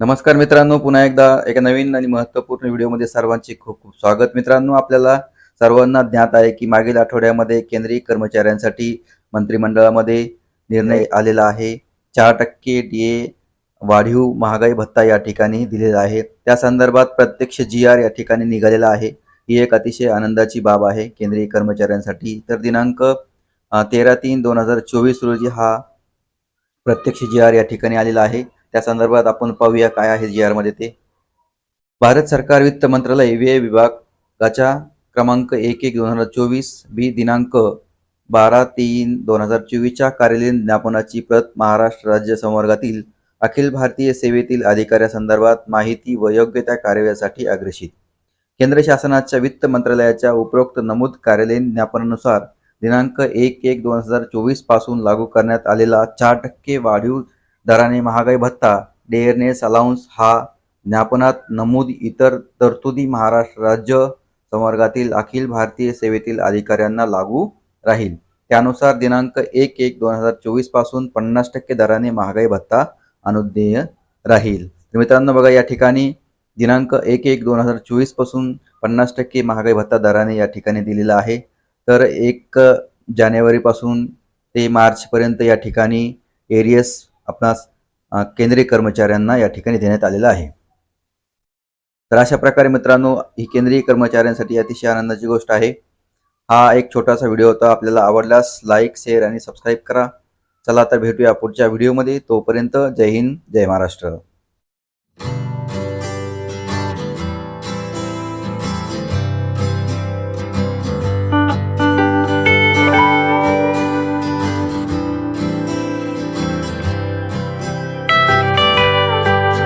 नमस्कार मित्रांनो पुन्हा एकदा एका नवीन आणि महत्त्वपूर्ण व्हिडिओमध्ये सर्वांचे खूप खूप स्वागत. मित्रांनो आपल्याला सर्वांना ज्ञात आहे की मागील आठवड्यामध्ये केंद्रीय कर्मचाऱ्यांसाठी मंत्रिमंडळामध्ये निर्णय आलेला आहे. चार टक्के डी ए वाढीव महागाई भत्ता या ठिकाणी दिलेला आहे. त्या संदर्भात प्रत्यक्ष जी आर या ठिकाणी निघालेला आहे. ही एक अतिशय आनंदाची बाब आहे केंद्रीय कर्मचाऱ्यांसाठी. तर दिनांक तेरा तीन दोन हजार चोवीस रोजी हा प्रत्यक्ष जी आर या ठिकाणी आलेला आहे. त्या संदर्भात आपण पाहूया काय आहे जी आरमध्ये ते. भारत सरकार वित्त मंत्रालय व्यय विभागाच्या क्रमांक एक एक दोन हजार चोवीस बी दिनांक बारा तीन दोन हजार चोवीसच्या कार्यालयीन ज्ञापनाची प्रत महाराष्ट्र राज्य संवर्गातील अखिल भारतीय सेवेतील अधिकाऱ्यासंदर्भात माहिती व योग्य त्या कार्यासाठी अग्रेषित. केंद्र शासनाच्या वित्त मंत्रालयाच्या उपरोक्त नमूद कार्यालयीन ज्ञापनानुसार दिनांक एक एक दोन हजार चोवीसपासून लागू करण्यात आलेला चार टक्के वाढीव दराने महागाई भत्ता डेअरनेस अलाउन्स हा ज्ञापनात नमूद इतर तरतुदी महाराष्ट्र राज्य संवर्गातील अखिल भारतीय सेवेतील अधिकाऱ्यांना लागू राहील. त्यानुसार दिनांक एक एक दोन हजार चोवीसपासून पन्नास टक्के दराने महागाई भत्ता अनुज्ञेय राहील. तर मित्रांनो बघा या ठिकाणी दिनांक एक एक दोन हजार चोवीसपासून पन्नास टक्के महागाई भत्ता दराने या ठिकाणी दिलेला आहे. तर एक जानेवारीपासून ते मार्चपर्यंत या ठिकाणी एरियस आपणास केंद्रीय कर्मचाऱ्यांना या ठिकाणी देण्यात आलेला आहे. तर अशा प्रकारे मित्रांनो ही केंद्रीय कर्मचाऱ्यांसाठी अतिशय आनंदाची गोष्ट आहे. हा एक छोटासा व्हिडिओ होता. आपल्याला आवडल्यास लाईक शेअर आणि सबस्क्राईब करा. चला तर भेटूया पुढच्या व्हिडिओमध्ये. तोपर्यंत जय हिंद जय महाराष्ट्र.